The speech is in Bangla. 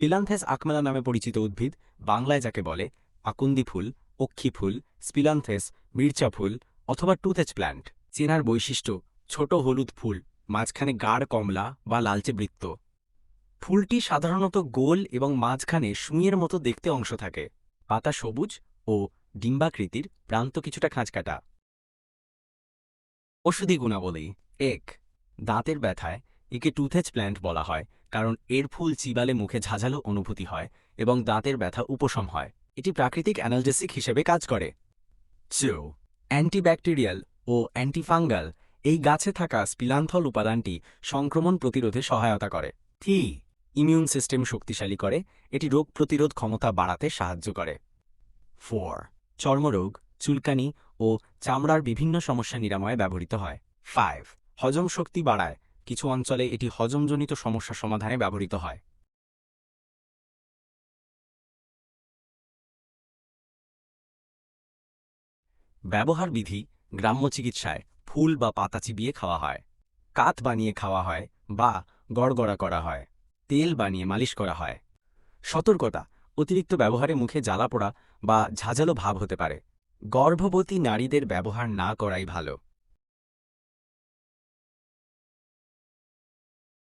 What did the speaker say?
স্পিলান্থেস আকমেলা নামে পরিচিত উদ্ভিদ বাংলায় যাকে বলে আকুন্দি ফুল, অক্ষি ফুল, স্পিলান্থেস, মির্চা ফুল অথবা টুথেজ প্ল্যান্ট। চেনার বৈশিষ্ট্য, ছোট হলুদ ফুল, মাঝখানে গাঢ় কমলা বা লালচে বৃত্ত। ফুলটি সাধারণত গোল এবং মাঝখানে সুঁইয়ের মতো দেখতে অংশ থাকে। পাতা সবুজ ও ডিম্বাকৃতির প্রান্ত কিছুটা খাঁজকাটা ওষুধি গুণাবলী, এক, দাঁতের ব্যথায় একে টুথেজ প্ল্যান্ট বলা হয়। কারণ এর ফুল চিবালে মুখে ঝাঝালো অনুভূতি হয় এবং দাঁতের ব্যথা উপশম হয়। এটি প্রাকৃতিক অ্যানালজেসিক হিসেবে কাজ করে। চো অ্যান্টিব্যাকটেরিয়াল ও অ্যান্টিফাঙ্গাল এই গাছে থাকা স্পিলান্থল উপাদানটি সংক্রমণ প্রতিরোধে সহায়তা করে। থি, ইমিউন সিস্টেম শক্তিশালী করে, এটি রোগ প্রতিরোধ ক্ষমতা বাড়াতে সাহায্য করে। ফোর, চর্মরোগ, চুলকানি ও চামড়ার বিভিন্ন সমস্যা নিরাময়ে ব্যবহৃত হয়। ফাইভ, হজম শক্তি বাড়ায় কিছু অঞ্চলে এটি হজমজনিত সমস্যা সমাধানে ব্যবহৃত হয়। ব্যবহার বিধি, গ্রাম্য চিকিৎসায় ফুল বা পাতা চিবিয়ে খাওয়া হয়। কাত বানিয়ে খাওয়া হয় বা গড়গড়া করা হয়। তেল বানিয়ে মালিশ করা হয়। সতর্কতা, অতিরিক্ত ব্যবহারে মুখে জ্বালা পোড়া বা ঝাঁঝালো ভাব হতে পারে। গর্ভবতী নারীদের ব্যবহার না করাই ভালো।